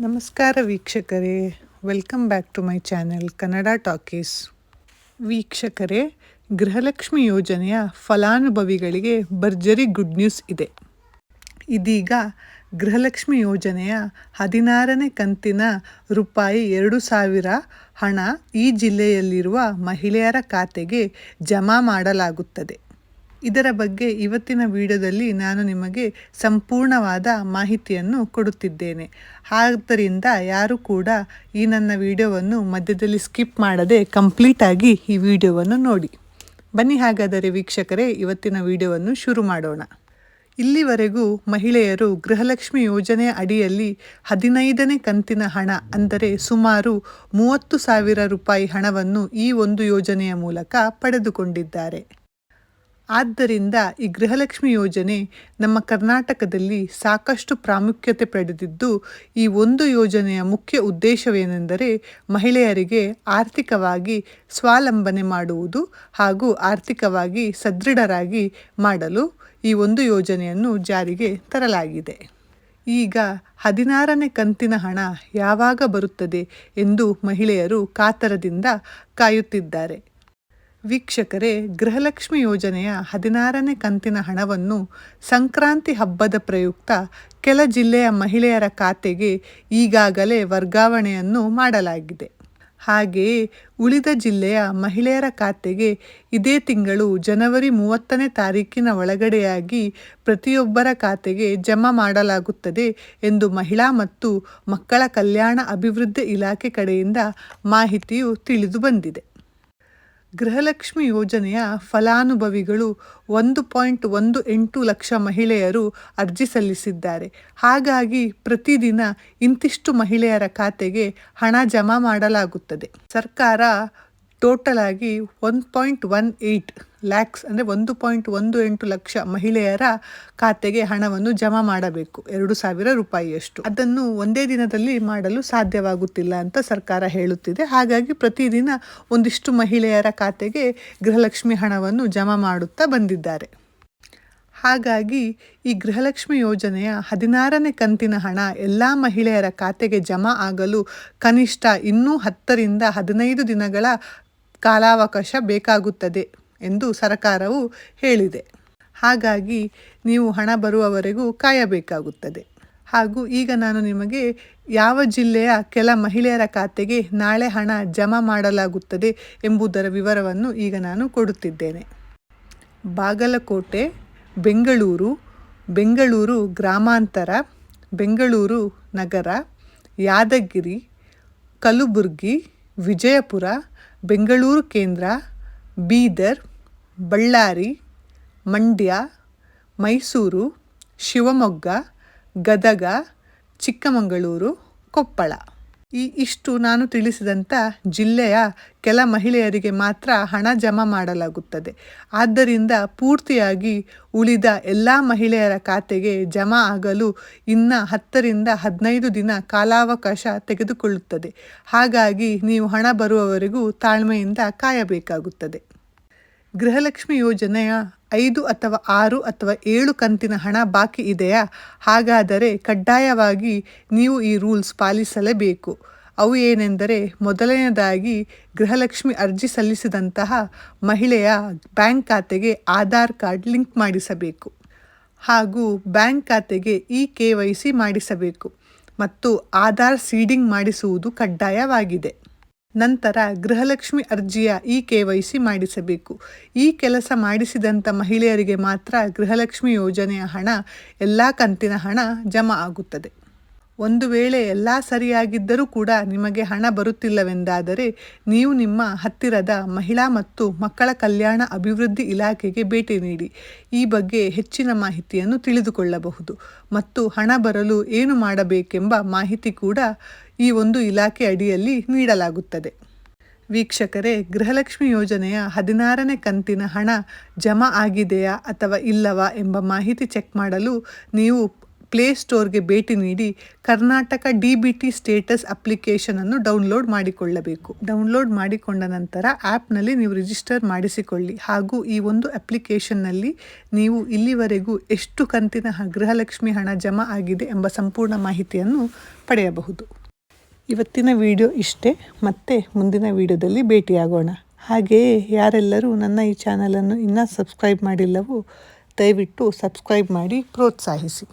ನಮಸ್ಕಾರ ವೀಕ್ಷಕರೇ. Welcome back to my channel Kannada talkies ವೀಕ್ಷಕರೇ, ಗೃಹಲಕ್ಷ್ಮಿ ಯೋಜನೆಯ ಫಲಾನುಭವಿಗಳಿಗೆ ಭರ್ಜರಿ ಗುಡ್ ನ್ಯೂಸ್ ಇದೆ. ಇದೀಗ ಗೃಹಲಕ್ಷ್ಮಿ ಯೋಜನೆಯ ಹದಿನಾರನೇ ಕಂತಿನ ರೂಪಾಯಿ ಎರಡು ಸಾವಿರ ಹಣ ಈ ಜಿಲ್ಲೆಯಲ್ಲಿರುವ ಮಹಿಳೆಯರ ಖಾತೆಗೆ ಜಮಾ ಮಾಡಲಾಗುತ್ತದೆ. ಇದರ ಬಗ್ಗೆ ಇವತ್ತಿನ ವಿಡಿಯೋದಲ್ಲಿ ನಾನು ನಿಮಗೆ ಸಂಪೂರ್ಣವಾದ ಮಾಹಿತಿಯನ್ನು ಕೊಡುತ್ತಿದ್ದೇನೆ. ಆದ್ದರಿಂದ ಯಾರು ಕೂಡ ಈ ನನ್ನ ವಿಡಿಯೋವನ್ನು ಮಧ್ಯದಲ್ಲಿ ಸ್ಕಿಪ್ ಮಾಡದೆ ಕಂಪ್ಲೀಟಾಗಿ ಈ ವಿಡಿಯೋವನ್ನು ನೋಡಿ. ಬನ್ನಿ ಹಾಗಾದರೆ ವೀಕ್ಷಕರೇ, ಇವತ್ತಿನ ವಿಡಿಯೋವನ್ನು ಶುರು ಮಾಡೋಣ. ಇಲ್ಲಿವರೆಗೂ ಮಹಿಳೆಯರು ಗೃಹಲಕ್ಷ್ಮಿ ಯೋಜನೆ ಅಡಿಯಲ್ಲಿ ಹದಿನೈದನೇ ಕಂತಿನ ಹಣ, ಅಂದರೆ ಸುಮಾರು ಮೂವತ್ತು ಸಾವಿರ ರೂಪಾಯಿ ಹಣವನ್ನು ಈ ಒಂದು ಯೋಜನೆಯ ಮೂಲಕ ಪಡೆದುಕೊಂಡಿದ್ದಾರೆ. ಆದ್ದರಿಂದ ಈ ಗೃಹಲಕ್ಷ್ಮಿ ಯೋಜನೆ ನಮ್ಮ ಕರ್ನಾಟಕದಲ್ಲಿ ಸಾಕಷ್ಟು ಪ್ರಾಮುಖ್ಯತೆ ಪಡೆದಿದ್ದು, ಈ ಒಂದು ಯೋಜನೆಯ ಮುಖ್ಯ ಉದ್ದೇಶವೇನೆಂದರೆ ಮಹಿಳೆಯರಿಗೆ ಆರ್ಥಿಕವಾಗಿ ಸ್ವಾವಲಂಬನೆ ಮಾಡುವುದು ಹಾಗೂ ಆರ್ಥಿಕವಾಗಿ ಸದೃಢರಾಗಿ ಮಾಡಲು ಈ ಒಂದು ಯೋಜನೆಯನ್ನು ಜಾರಿಗೆ ತರಲಾಗಿದೆ. ಈಗ ಹದಿನಾರನೇ ಕಂತಿನ ಹಣ ಯಾವಾಗ ಬರುತ್ತದೆ ಎಂದು ಮಹಿಳೆಯರು ಕಾತರದಿಂದ ಕಾಯುತ್ತಿದ್ದಾರೆ. ವೀಕ್ಷಕರೇ, ಗೃಹಲಕ್ಷ್ಮಿ ಯೋಜನೆಯ ಹದಿನಾರನೇ ಕಂತಿನ ಹಣವನ್ನು ಸಂಕ್ರಾಂತಿ ಹಬ್ಬದ ಪ್ರಯುಕ್ತ ಕೆಲ ಜಿಲ್ಲೆಯ ಮಹಿಳೆಯರ ಖಾತೆಗೆ ಈಗಾಗಲೇ ವರ್ಗಾವಣೆಯನ್ನು ಮಾಡಲಾಗಿದೆ. ಹಾಗೆಯೇ ಉಳಿದ ಜಿಲ್ಲೆಯ ಮಹಿಳೆಯರ ಖಾತೆಗೆ ಇದೇ ತಿಂಗಳು ಜನವರಿ ಮೂವತ್ತನೇ ತಾರೀಕಿನ ಒಳಗಡೆಯಾಗಿ ಪ್ರತಿಯೊಬ್ಬರ ಖಾತೆಗೆ ಜಮಾ ಮಾಡಲಾಗುತ್ತದೆ ಎಂದು ಮಹಿಳಾ ಮತ್ತು ಮಕ್ಕಳ ಕಲ್ಯಾಣ ಅಭಿವೃದ್ಧಿ ಇಲಾಖೆ ಕಡೆಯಿಂದ ಮಾಹಿತಿಯು ತಿಳಿದು ಬಂದಿದೆ. ಗೃಹಲಕ್ಷ್ಮಿ ಯೋಜನೆಯ ಫಲಾನುಭವಿಗಳು ಒಂದು ಪಾಯಿಂಟ್ ಒಂದು ಎಂಟು ಲಕ್ಷ ಮಹಿಳೆಯರು ಅರ್ಜಿ ಸಲ್ಲಿಸಿದ್ದಾರೆ. ಹಾಗಾಗಿ ಪ್ರತಿದಿನ ಇಂತಿಷ್ಟು ಮಹಿಳೆಯರ ಖಾತೆಗೆ ಹಣ ಜಮಾ ಮಾಡಲಾಗುತ್ತದೆ. ಸರ್ಕಾರ ಟೋಟಲ್ ಆಗಿ one point one eight lakhs ಅಂದರೆ ಒಂದು ಪಾಯಿಂಟ್ ಒಂದು ಎಂಟು ಲಕ್ಷ ಮಹಿಳೆಯರ ಖಾತೆಗೆ ಹಣವನ್ನು ಜಮಾ ಮಾಡಬೇಕು. ಎರಡು ಸಾವಿರ ರೂಪಾಯಿಯಷ್ಟು. ಅದನ್ನು ಒಂದೇ ದಿನದಲ್ಲಿ ಮಾಡಲು ಸಾಧ್ಯವಾಗುತ್ತಿಲ್ಲ ಅಂತ ಸರ್ಕಾರ ಹೇಳುತ್ತಿದೆ. ಹಾಗಾಗಿ ಪ್ರತಿದಿನ ಒಂದಿಷ್ಟು ಮಹಿಳೆಯರ ಖಾತೆಗೆ ಗೃಹಲಕ್ಷ್ಮಿ ಹಣವನ್ನು ಜಮಾ ಮಾಡುತ್ತಾ ಬಂದಿದ್ದಾರೆ. ಹಾಗಾಗಿ ಈ ಗೃಹಲಕ್ಷ್ಮಿ ಯೋಜನೆಯ ಹದಿನಾರನೇ ಕಂತಿನ ಹಣ ಎಲ್ಲ ಮಹಿಳೆಯರ ಖಾತೆಗೆ ಜಮಾ ಆಗಲು ಕನಿಷ್ಠ ಇನ್ನೂ ಹತ್ತರಿಂದ ಹದಿನೈದು ದಿನಗಳ ಕಾಲಾವಕಾಶ ಬೇಕಾಗುತ್ತದೆ ಎಂದು ಸರ್ಕಾರವು ಹೇಳಿದೆ. ಹಾಗಾಗಿ ನೀವು ಹಣ ಬರುವವರೆಗೂ ಕಾಯಬೇಕಾಗುತ್ತದೆ. ಹಾಗೂ ಈಗ ನಾನು ನಿಮಗೆ ಯಾವ ಜಿಲ್ಲೆಯ ಕೆಲ ಮಹಿಳೆಯರ ಖಾತೆಗೆ ನಾಳೆ ಹಣ ಜಮಾ ಮಾಡಲಾಗುತ್ತದೆ ಎಂಬುದರ ವಿವರವನ್ನು ಈಗ ನಾನು ಕೊಡುತ್ತಿದ್ದೇನೆ. ಬಾಗಲಕೋಟೆ, ಬೆಂಗಳೂರು ಬೆಂಗಳೂರು ಗ್ರಾಮಾಂತರ, ಬೆಂಗಳೂರು ನಗರ, ಯಾದಗಿರಿ, ಕಲಬುರ್ಗಿ, ವಿಜಯಪುರ ಬೆಂಗಳೂರು ಕೇಂದ್ರ ಬೀದರ್ ಬಳ್ಳಾರಿ ಮಂಡ್ಯ ಮೈಸೂರು ಶಿವಮೊಗ್ಗ ಗದಗ ಚಿಕ್ಕಮಗಳೂರು ಕೊಪ್ಪಳ. ಈ ಇಷ್ಟು ನಾನು ತಿಳಿಸಿದಂಥ ಜಿಲ್ಲೆಯ ಕೆಲ ಮಹಿಳೆಯರಿಗೆ ಮಾತ್ರ ಹಣ ಜಮಾ ಮಾಡಲಾಗುತ್ತದೆ. ಆದ್ದರಿಂದ ಪೂರ್ತಿಯಾಗಿ ಉಳಿದ ಎಲ್ಲ ಮಹಿಳೆಯರ ಖಾತೆಗೆ ಜಮಾ ಆಗಲು ಇನ್ನು ಹತ್ತರಿಂದ ಹದಿನೈದು ದಿನ ಕಾಲಾವಕಾಶ ತೆಗೆದುಕೊಳ್ಳುತ್ತದೆ. ಹಾಗಾಗಿ ನೀವು ಹಣ ಬರುವವರೆಗೂ ತಾಳ್ಮೆಯಿಂದ ಕಾಯಬೇಕಾಗುತ್ತದೆ. ಗೃಹಲಕ್ಷ್ಮಿ ಯೋಜನೆಯ ಐದು ಅಥವಾ ಆರು ಅಥವಾ ಏಳು ಕಂತಿನ ಹಣ ಬಾಕಿ ಇದೆಯಾ? ಹಾಗಾದರೆ ಕಡ್ಡಾಯವಾಗಿ ನೀವು ಈ ರೂಲ್ಸ್ ಪಾಲಿಸಲೇಬೇಕು. ಅವು ಏನೆಂದರೆ, ಮೊದಲನೆಯದಾಗಿ ಗೃಹಲಕ್ಷ್ಮಿ ಅರ್ಜಿ ಸಲ್ಲಿಸಿದಂತಹ ಮಹಿಳೆಯ ಬ್ಯಾಂಕ್ ಖಾತೆಗೆ ಆಧಾರ್ ಕಾರ್ಡ್ ಲಿಂಕ್ ಮಾಡಿಸಬೇಕು ಹಾಗೂ ಬ್ಯಾಂಕ್ ಖಾತೆಗೆ ಇ ಕೆ ವೈ ಸಿ ಮಾಡಿಸಬೇಕು ಮತ್ತು ಆಧಾರ್ ಸೀಡಿಂಗ್ ಮಾಡಿಸುವುದು ಕಡ್ಡಾಯವಾಗಿದೆ. ನಂತರ ಗೃಹಲಕ್ಷ್ಮಿ ಅರ್ಜಿಯ ಇ ಕೆ ವೈ ಸಿ ಮಾಡಿಸಬೇಕು. ಈ ಕೆಲಸ ಮಾಡಿಸಿದಂಥ ಮಹಿಳೆಯರಿಗೆ ಮಾತ್ರ ಗೃಹಲಕ್ಷ್ಮಿ ಯೋಜನೆಯ ಹಣ, ಎಲ್ಲ ಕಂತಿನ ಹಣ ಜಮಾ ಆಗುತ್ತದೆ. ಒಂದು ವೇಳೆ ಎಲ್ಲ ಸರಿಯಾಗಿದ್ದರೂ ಕೂಡ ನಿಮಗೆ ಹಣ ಬರುತ್ತಿಲ್ಲವೆಂದಾದರೆ ನೀವು ನಿಮ್ಮ ಹತ್ತಿರದ ಮಹಿಳಾ ಮತ್ತು ಮಕ್ಕಳ ಕಲ್ಯಾಣ ಅಭಿವೃದ್ಧಿ ಇಲಾಖೆಗೆ ಭೇಟಿ ನೀಡಿ. ಈ ಬಗ್ಗೆ ಹೆಚ್ಚಿನ ಮಾಹಿತಿಯನ್ನು ತಿಳಿದುಕೊಳ್ಳಬಹುದು. ಮತ್ತು ಹಣ ಬರಲು ಏನು ಮಾಡಬೇಕೆಂಬ ಮಾಹಿತಿ ಕೂಡ ಈ ಒಂದು ಇಲಾಖೆ ಅಡಿಯಲ್ಲಿ ನೀಡಲಾಗುತ್ತದೆ. ವೀಕ್ಷಕರೇ, ಗೃಹಲಕ್ಷ್ಮಿ ಯೋಜನೆಯ ಹದಿನಾರನೇ ಕಂತಿನ ಹಣ ಜಮಾ ಆಗಿದೆಯಾ ಅಥವಾ ಇಲ್ಲವಾ ಎಂಬ ಮಾಹಿತಿ ಚೆಕ್ ಮಾಡಲು ನೀವು ಪ್ಲೇಸ್ಟೋರ್ಗೆ ಭೇಟಿ ನೀಡಿ Karnataka D B T status ಅಪ್ಲಿಕೇಶನನ್ನು download ಮಾಡಿಕೊಳ್ಳಬೇಕು. ಡೌನ್ಲೋಡ್ ಮಾಡಿಕೊಂಡ ನಂತರ ಆ್ಯಪ್ನಲ್ಲಿ ನೀವು ರಿಜಿಸ್ಟರ್ ಮಾಡಿಸಿಕೊಳ್ಳಿ. ಹಾಗೂ ಈ ಒಂದು ಅಪ್ಲಿಕೇಶನ್ನಲ್ಲಿ ನೀವು ಇಲ್ಲಿವರೆಗೂ ಎಷ್ಟು ಕಂತಿನ ಗೃಹಲಕ್ಷ್ಮಿ ಹಣ ಜಮಾ ಆಗಿದೆ ಎಂಬ ಸಂಪೂರ್ಣ ಮಾಹಿತಿಯನ್ನು ಪಡೆಯಬಹುದು. ಇವತ್ತಿನ ವಿಡಿಯೋ ಇಷ್ಟೇ. ಮತ್ತೆ ಮುಂದಿನ ವಿಡಿಯೋದಲ್ಲಿ ಭೇಟಿಯಾಗೋಣ. ಹಾಗೆಯೇ ಯಾರೆಲ್ಲರೂ ನನ್ನ ಈ ಚಾನಲನ್ನು ಇನ್ನೂ ಸಬ್ಸ್ಕ್ರೈಬ್ ಮಾಡಿಲ್ಲವೋ ದಯವಿಟ್ಟು ಸಬ್ಸ್ಕ್ರೈಬ್ ಮಾಡಿ, ಪ್ರೋತ್ಸಾಹಿಸಿ.